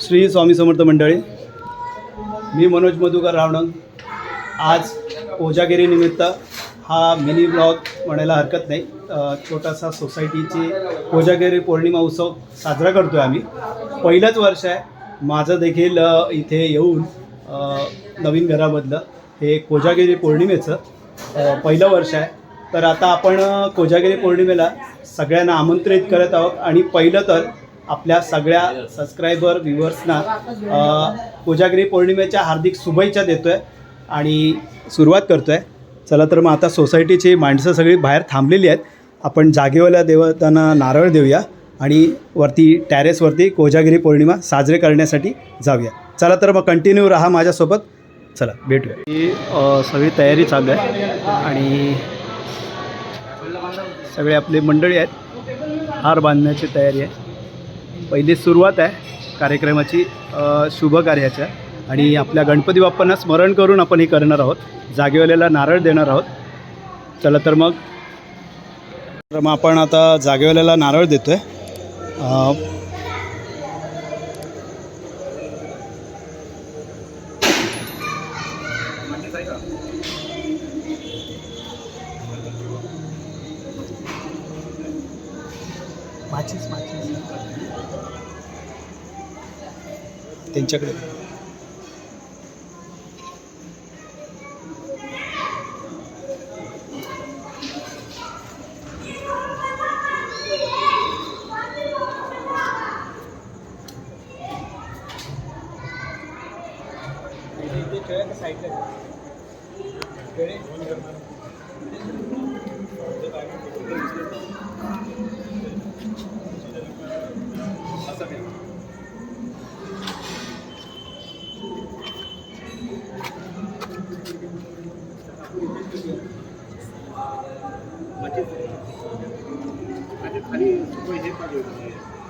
श्री स्वामी समर्थ मंडळी मी मनोज मधुकर रावणंग आज कोजागिरीनिमित्त हा मिनी ब्लॉग म्हणायला हरकत नाही. छोटासा सोसायटीची कोजागिरी पौर्णिमा उत्सव साजरा करतो आहे आम्ही. पहिलंच वर्ष आहे. माझं देखील इथे येऊन नवीन घरामधलं हे कोजागिरी पौर्णिमेचं पहिलं वर्ष आहे. तर आता आपण कोजागिरी पौर्णिमेला सगळ्यांना आमंत्रित करत आहोत. आणि पहिलं तर आपल्या सगळ्या सबस्क्रायबर व्ह्युअर्सना कोजागिरी पौर्णिमेच्या हार्दिक शुभेच्छा देतो आहे आणि सुरुवात करतो आहे चला तर मग आता सोसायटीची माणसं सगळी बाहेर थांबलेली आहेत. आपण जागेवाल्या देवतांना नारळ देऊया आणि वरती टॅरेसवरती कोजागिरी पौर्णिमा साजरे करण्यासाठी जाऊया. चला तर मग कंटिन्यू राहा माझ्यासोबत. चला भेटूया. ही सगळी तयारी चालू आहे आणि सगळे आपले मंडळी आहेत. हार बांधण्याची तयारी आहे. पहिली सुरुवात आहे कार्यक्रमाची शुभ कार्याच्या. आणि आपल्या गणपती बाप्पांना स्मरण करून आपण हे करणार आहोत. जागेवाल्याला नारळ देणार आहोत. चला तर मग. तर मग आपण आता जागेवाल्याला नारळ देतो आहे त्यांच्याकडे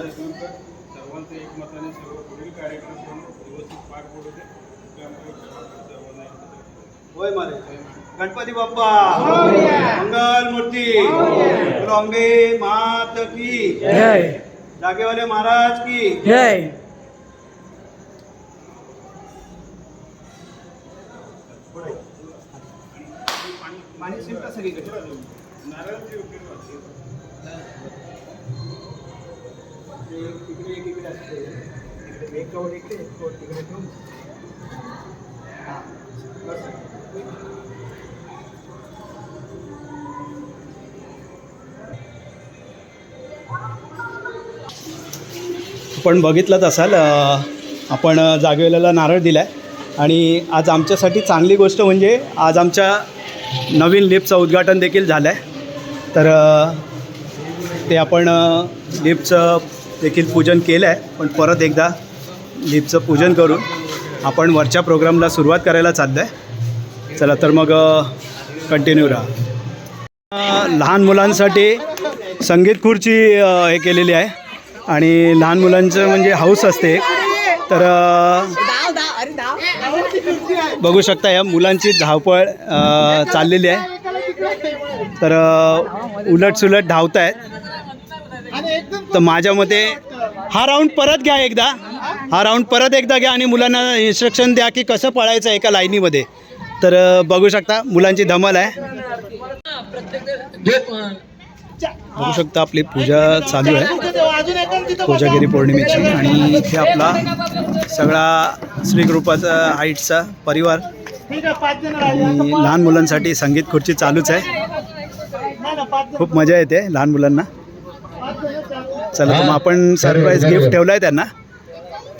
सर्वांचं एकमताने सर्व पुढील कार्यक्रम पण व्यवस्थित पार पडू दे त्यामुळे सर्वांना एकत्र होय मारे गणपती बाप्पा. मंगल मूर्ती. गुरु अंबे मात की. जागेवाले महाराज की. जय पाणी शिंपला सगळीकडे. एक इकडे असते. एक इकडे एक तिकडे ठेवून हां. आपण बघितलंच असाल आपण जागेवाल्याला नारळ दिला आहे आणि आज आमच्यासाठी चांगली गोष्ट म्हणजे आज आमच्या नवीन लिफ्टचं उद्घाटन देखील झालं आहे तर ते आपण लिफ्टचं देखील पूजन केलं आहे पण परत एकदा लिफ्टचं पूजन करून आपण वरच्या प्रोग्रामला सुरुवात करायला चाललं आहे चला तर मग कंटिन्यू राहा. लहान मुलांसाठी संगीत खुर्ची हे केलेली आहे. आणि लहान मुलांचं म्हणजे हाऊस असते तर बघू शकता या मुलांची धावपळ चाललेली आहे. तर उलटसुलट धावत आहेत तर माझ्या मते हा राऊंड परत घ्या एकदा. हा राऊंड परत एकदा घ्या आणि मुलांना इन्स्ट्रक्शन द्या की कसं पळायचं आहे एका लाईनीमध्ये तर बघू शकता मुलांची धमल आहे. बघू शकता आपली पूजा चालू आहे. कोजागिरी पौर्णिमेची आणि इथे आपला सगळा श्रीकृपाचा हाईटचा परिवार. आणि लहान मुलांसाठी संगीत खुर्ची चालूच आहे. खूप मजा येते लहान मुलांना. चला मग आपण सरप्राईज गिफ्ट ठेवलं आहे त्यांना.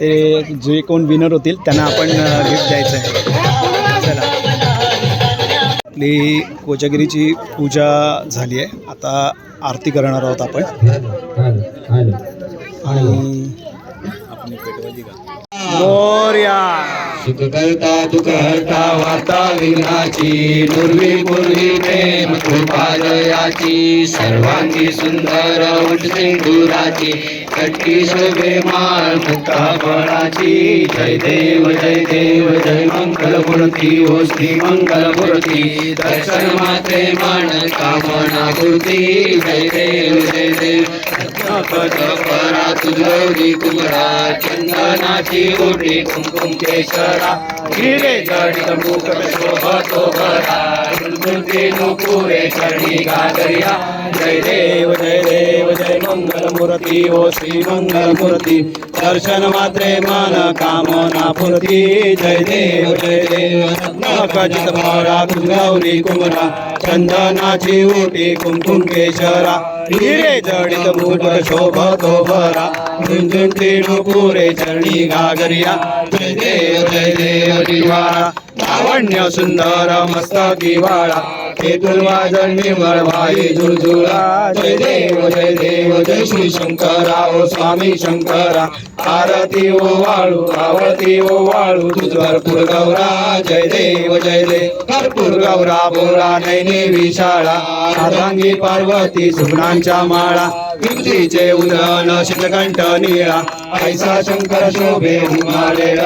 ते जे कोण विनर होतील त्यांना आपण गिफ्ट द्यायचं आहे. चला. आपली कोजागिरीची पूजा झाली आहे. आता आरती करणार आहोत आपण. आणि मोर्या सुख करता दुख हरता वार्ता विघ्नाची दुर्वी पूर्वी प्रेम कृपा जयाची सर्वांगी सुंदर उठ सिंधुराची कट्टी शोभे माळ मुक्ता फळाची जय देव जय देव जय मंगल मूर्ती ओ श्री मंगल मूर्ती दर्शन माते मान कामना कृती जय देव जय देव पद परा तुझी तुमरा चंदनाची ओटी कुंकुम केशरा हिरे जडी मुख शोभतो भरा नुपुरे चढी गागरिया जय देव जय देव जय मंगल मूर्ती ओ श्री मंगल मूर्ती दर्शन मात्रे मन कामना पूर्ती जय देव जय देव नखजित भरा गौरी कुमरा। चंदनाची ओटी कुमकुम केशरा हिरे जडित मुख शोभतो भरा झुंझुंती नुपुरे चरणी घागरिया जय देव जय देव दिवाळा लावण्य सुंदर मस्तकी वाळा तेथून वाजन निर्मळ भाई झुळझुळा जय देव जय देव जय श्री शंकरा. ओ स्वामी शंकरा. आरती ओ वाळू आवती ओ वाळू. तुझ भरपूर गौरा. जय देव जय देव. भरपूर गौरा बोरा नैनी विशाळा. अर्धांगी पार्वती सुगणांच्या माळा. विद्येचे उदन शितकंठ निळा. ऐसा शंकर शोभे हिमालय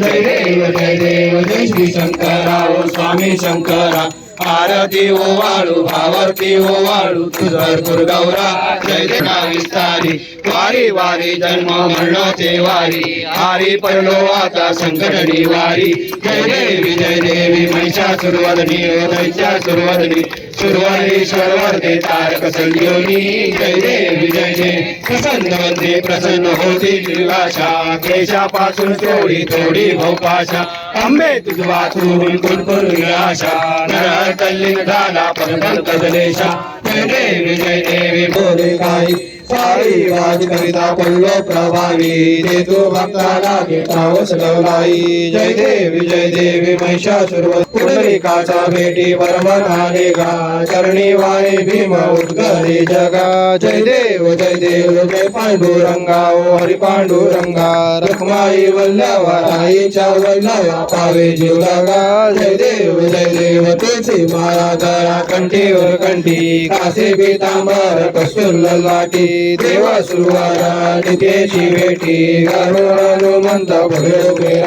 जय देव जय देव जय श्री शंकरा. ओ स्वामी शंकरा. आरती ओवाळू वाळू ओवाळू ओ वाळू तुझ भरपूर गौरा जय देवा विस्तारी वारी वारी जन्म मरणाचे वारी. हारी पडलो आता संकटणी वारी. जय देवी जय देवी महिषा सुरवदनी. दैत्या सुरवदनी सुरवरेश्वर वरदे तारक संजीवनी जय देवी जय जय. प्रसन्न वंदे प्रसन्न होती निर्वाशा केशापासून थोडी थोडी भोपाशा. अंबे तुझ वाचून कुणकुण निराशा. नर तल्लीन झाला परमंत गणेशा जय देवी जय देवी बोले काही. सारी वाज करिता पल्लो प्रभावी. ते तू भक्ताला घेता वसलवलाई जय देवी जय देवी महिषासुर पुंडलिकाचा भेटी परमनाले गा. चरणी वारे भीम उद्गरे जगा. जय देव जय देव जय पांडुरंगा. ओ हरी पांडुरंगा. रखमाई वल्लवा राईच्या वल्लवा पावे जीव लागा. जय देव जय देव तुळशी माळा गळा कंठीवर कंठी. कासे पितांबर कस्तूर लाटी देवा सुरवारा नितेशी भेटी गाणून हनुमंत भगवे उभे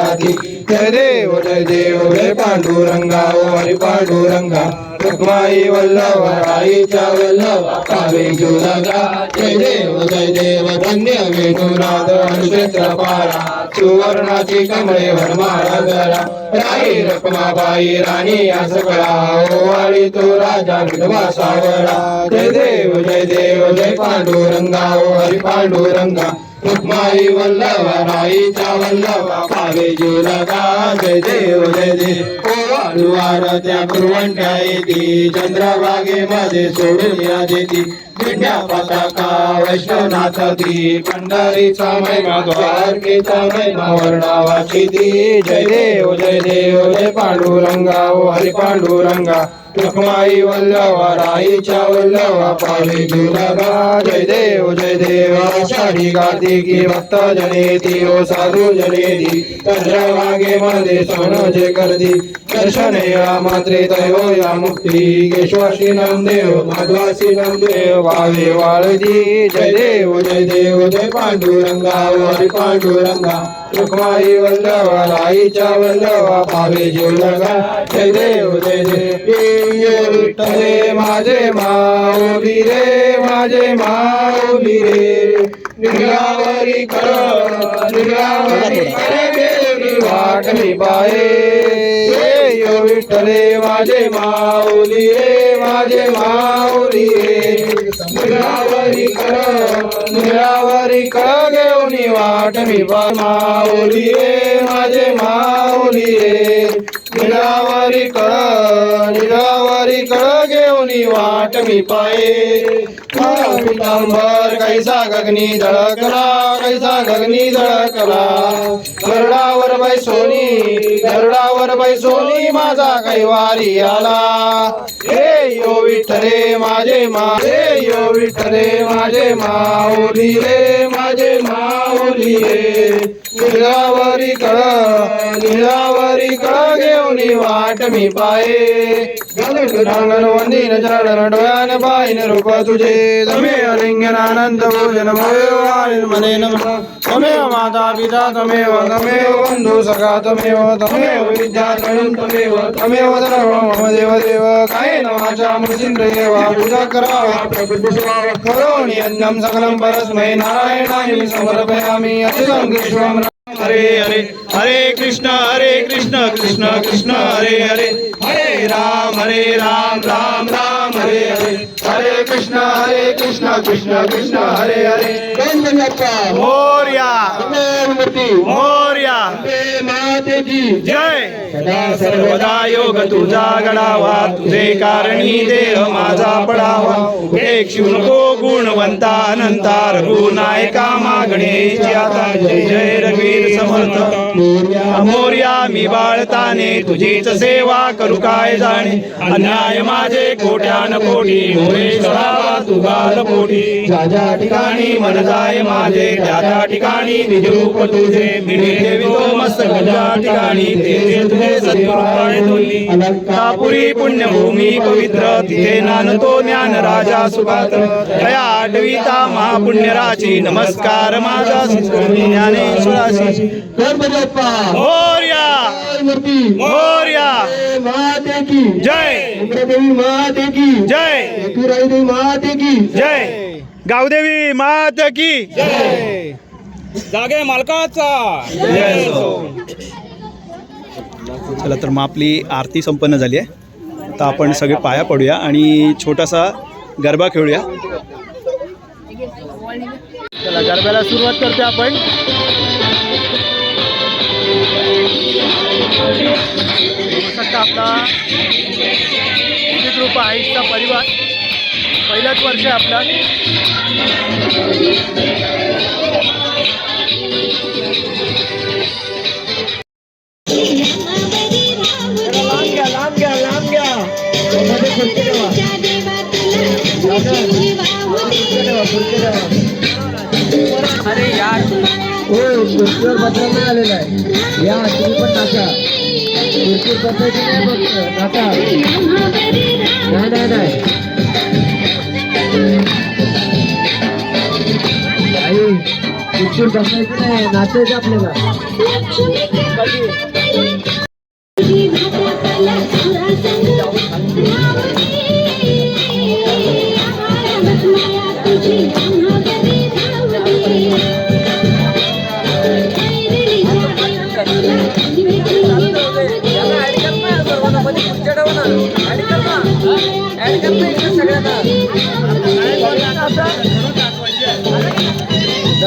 देव जय देव पांडुरंगा ओ हरी पांडुरंगा रुक्माई वल्लभ राईच्या वल्लभ कावे जुलगा जय देव जय देव धन्य वेणुनाद अनुक्षेत्र पारा सुवर्णाची कमळे भरमाळा गळा राई रखमाबाई राणी या सगळा ओवाळी तो राजा विधवा सावळा जय देव जय देव जय पांडुरंगा ओ हरी पांडुरंगा रुक्माई वल्लभ राईच्या वल्लभ पावे जुलगा जय देव जय देव ओवाळू त्या कुरवंट्या येती चंद्रभागेमध्ये सोडून या देती दिंड्या पताका वैष्णवनाथ ती पंढरीचा महिमा द्वारकेचा महिमा वर्णावाची ती. जय देव जय देव जय पांडुरंगा ओ हरी पांडुरंगा. रुक्माई वल्लवा राईच्या वल्लवा पावे जुलगा जय देव जय देव आषाढी कार्तिकी भक्त जनेती ओ साधू जनेती मागे मध्ये सोनं जे करती दर्शन या मात्रे तयो या मुक्ती केशवाशी नमदेव माधवासी नमदेव वावे वाळजी जय देव जय देव जय पांडुरंगा ओ पांडुरंगा रुक्माई वल्लवा राईच्या वल्लवा पावे जीवलगा जय देव जय देव. जय विठ्ठले माझे माऊली रे माझे माऊली रे. निघावरी कर निघावरी कर देवी वाटली यो विठ्ठले माझे माऊली रे माझे माऊली रे. निरावरी कर निरावरी कर घेऊन वाट मी माऊली रे माझे माऊली रे निघावरी कळ निघावरी कळ घेऊन वाट मी पाये. पितांबर कैसा गगनी धडकला कैसा गगनी धडकला गरडावर बैसोनी गरडावर बैसोनी माझा कैवारी आला. हे यो विठ्ठले माझे मा हे यो विठ्ठले माझे माऊली रे माझे माऊली रे. निळावरी कळ निळावरी कळ घेऊन वाट मी पाये गगन वंदीन चरण डोळ्याने पाहिन रूप तुझे तमे अलिंगन आनंद भोजन भय मने नम तमेव माता पिता तमेव तमेव बंधू सखा तमेव तमेव विद्याधरण तमेव तमेव सर्व मम देव देव काय नमाच्या मृत्युंजय पूजा करावा करोणी अन्नम सकलम परस्मै नारायणाय समर्पयामि अच्युतं कृष्णं हरे हरे हरे कृष्ण हरे कृष्ण कृष्ण कृष्ण हरे हरे। हरे राम हरे राम राम राम हरे हरे। हरे कृष्ण हरे कृष्ण कृष्ण कृष्ण हरे हरे। मोर्या। मोर्या। जय। सदा सर्वदा योग तुझा गडावा तुझे कारणी देह माझा पडावा. नको गुणवंता अनंता रघुनायका मागणे. आता जय जय रघुवीर समर्थ. मोर्या मी बाळताने तुझीच सेवा करू काय जाणे? अन्याय माझे कोट्यान कोटी पोटी. ज्या ठिकाणी मन जाय माझे त्या ठिकाणी निजरूप तुझे. मी मस्तक ज्या ठिकाणी तेथे तुझे कापुरी पुण्यभूमी पवित्र तिथे नानतो ज्ञान राजा सुपात्र दया आठविता महापुण्यराची नमस्कार माझा ज्ञानेश्वराशी मोर्या। मोर्या। जय। जय। जय। गावदेवी मात की जागे मालकाचा। जय चला तर मग आपली आरती संपन्न झाली आहे. तर आपण सगळे पाया पडूया आणि छोटासा गरबा खेळूया. चला गरब्याला सुरुवात करते आपण. बघू शकता आपला ग्रुप आईचा परिवार. पहिलाच वर्ष आहे आपला. आलेला आहे. या तुम्ही पण नाचा खुर्ची नाही नाही नाही नाही आई खुर्चीवर बसायचं नाही नाचायचं आपल्याला.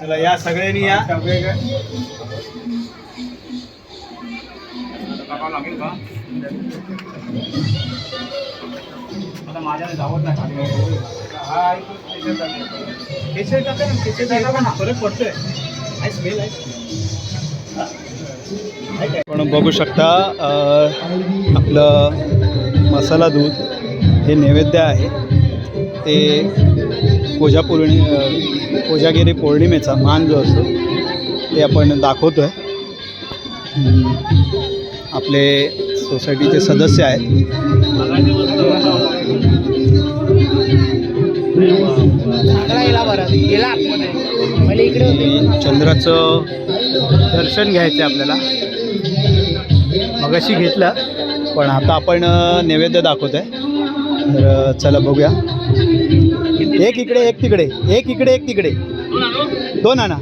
चला या सगळ्यांनी या लागेल आता धावत नाही खाली. हा केशर टाका ना केशर टाका ना फरक पडतोय काय स्मेल आहे आपण बघू शकता आपलं मसाला दूध हे नैवेद्य आहे ते कोजा पौर्णि कोजागिरी पौर्णिमेचा मान जो असतो ते आपण दाखवतो आहे आपले सोसायटीचे सदस्य आहेत. चंद्राचं दर्शन घ्यायचं आहे आपल्याला. मगाशी घेतलं पण आता आपण नैवेद्य दाखवत आहे तर चला बघूया. एक इकडे एक तिकडे. एक इकडे एक तिकडे. दोन आणा.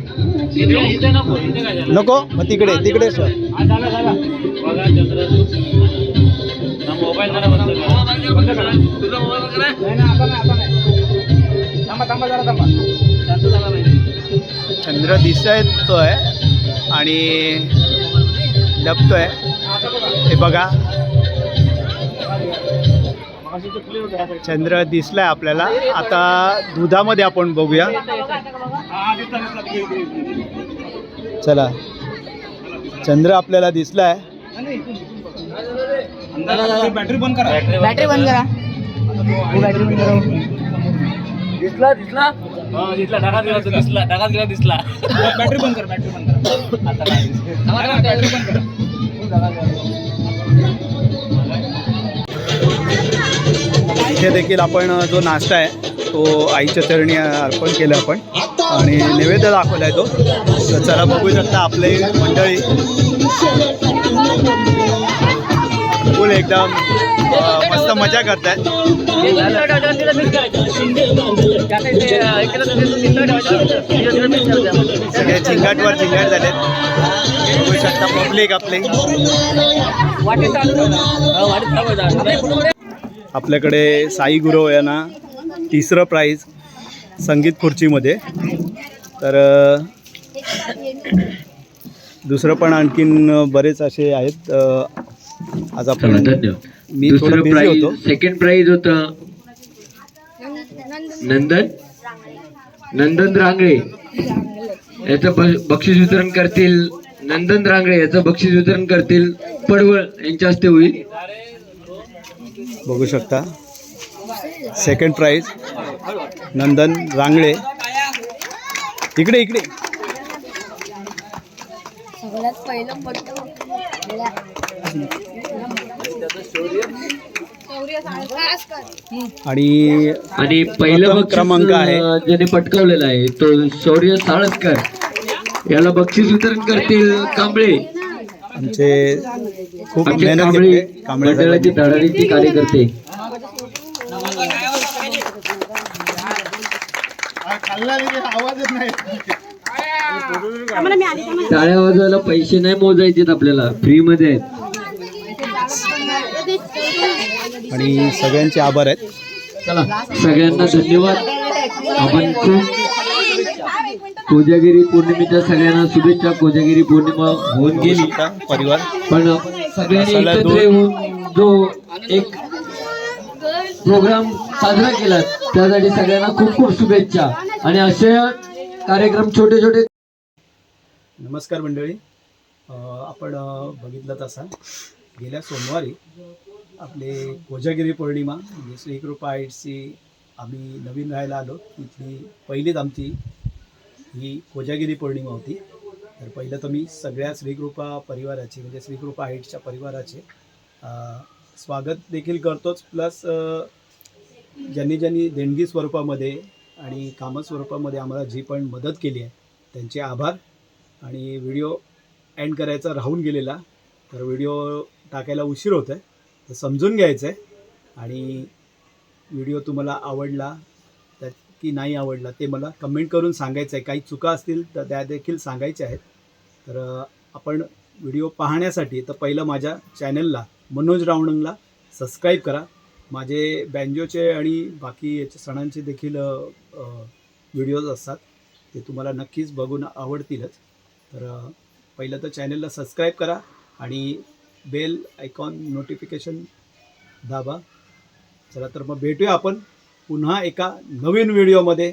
नको? मग तिकडे तिकडे सर चंद्र दिसतोय आणि लपतोय. हे बघा. चंद्र दिसलाय आपल्याला. आता दुधामध्ये आपण बघूया. चला. चंद्र आपल्याला दिसलाय. बॅटरी बंद करा. बॅटरी बंद करा दिसला दिसला. हा दिसला. ढगात गेला तो दिसला. ढगात गेला दिसला. बॅटरी बंद करा बॅटरी बंद करा. आता. बॅटरी बंद करा. इथे देखील आपण जो नाश्ता आहे तो आईच्या चरणी अर्पण केलं आपण. आणि नैवेद्य दाखवला आहे तो. तर चला बघू शकता आपले मंडळी. फुल एकदम मस्त मजा करतायत सगळे चिंगाटवर चिंगाट झालेत. बघू शकता पब्लिक आपले. आपल्याकडे साई गुरव यांना तिसरं प्राईज संगीत खुर्चीमध्ये. तर दुसरं पण आणखीन बरेच असे आहेत. आज आपण मी थोडं बिझी होतो. सेकंड प्राईज होतं. नंदन. नंदन रांगळे. याचं बक्षीस वितरण करतील. नंदन रांगळे याचं बक्षीस वितरण करतील. पडवळ यांच्या हस्ते होईल. बघू शकता. सेकंड प्राईज नंदन रांगळे इकडे इकडे. सगळ्यात पहिलं पडतं आणि आणि पहिलं क्रमांक आहे. ज्याने पटकावलेला आहे तो शौर्य साळसकर. याला बक्षीस वितरण करतील कांबळे. आमचे खूप आमचे मेहनत कांबळे घेतली कांबळे मंडळाचे साहेबांनी. धडाडीचे कार्यकर्ते. टाळ्या वाजवायला पैसे नाही मोजायचेत आपल्याला. फ्री मध्ये आहेत. आणि सगळ्यांचे आभार आहेत. चला सगळ्यांना धन्यवाद. आपण खूप कोजागिरी पौर्णिमेच्या सगळ्यांना शुभेच्छा. कोजागिरी पौर्णिमा होऊन गेली. परिवार. पण सगळ्यांनी एकत्र. येऊन जो एक प्रोग्राम साजरा केला त्यासाठी सगळ्यांना खूप खूप शुभेच्छा. आणि असे कार्यक्रम छोटे छोटे नमस्कार मंडळी. आपण बघितलं तसा गेल्या सोमवारी आपले कोजागिरी पौर्णिमा म्हणजे श्रीकृपा आईटची आम्ही नवीन राहायला आलो. तिथली पहिलीच आमची ही कोजागिरी पौर्णिमा होती. तर पहिलं तर मी सगळ्या श्रीकृपा परिवाराची म्हणजे श्रीकृपा हाईटच्या परिवाराचे स्वागत देखील करतोच. प्लस ज्यांनी ज्यांनी देणगी स्वरूपामध्ये आणि कामं स्वरूपामध्ये आम्हाला जी पण मदत केली आहे त्यांचे आभार. आणि व्हिडिओ एंड करायचा राहून गेलेला तर व्हिडिओ टाकायला उशीर होत आहे तर समजून घ्यायचं आहे आणि व्हिडिओ तुम्हाला आवडला त्यात की नाही आवडला ते मला कमेंट करून सांगायचं आहे. काही चुका असतील तर त्या देखील सांगायच्या आहेत. तर आपण व्हिडिओ पाहण्यासाठी तर पहिलं माझ्या चॅनलला मनोज रावणंगला सबस्क्राईब करा. माझे बँजोचे आणि बाकी याचे सणांचे देखील व्हिडिओज असतात. ते तुम्हाला नक्कीच बघून आवडतीलच. तर पहिलं तर चॅनलला सबस्क्राईब करा आणि बेल आयकॉन नोटिफिकेशन दाबा. चला तर मग भेटूया आपण पुन्हा एका नवीन व्हिडिओमध्ये.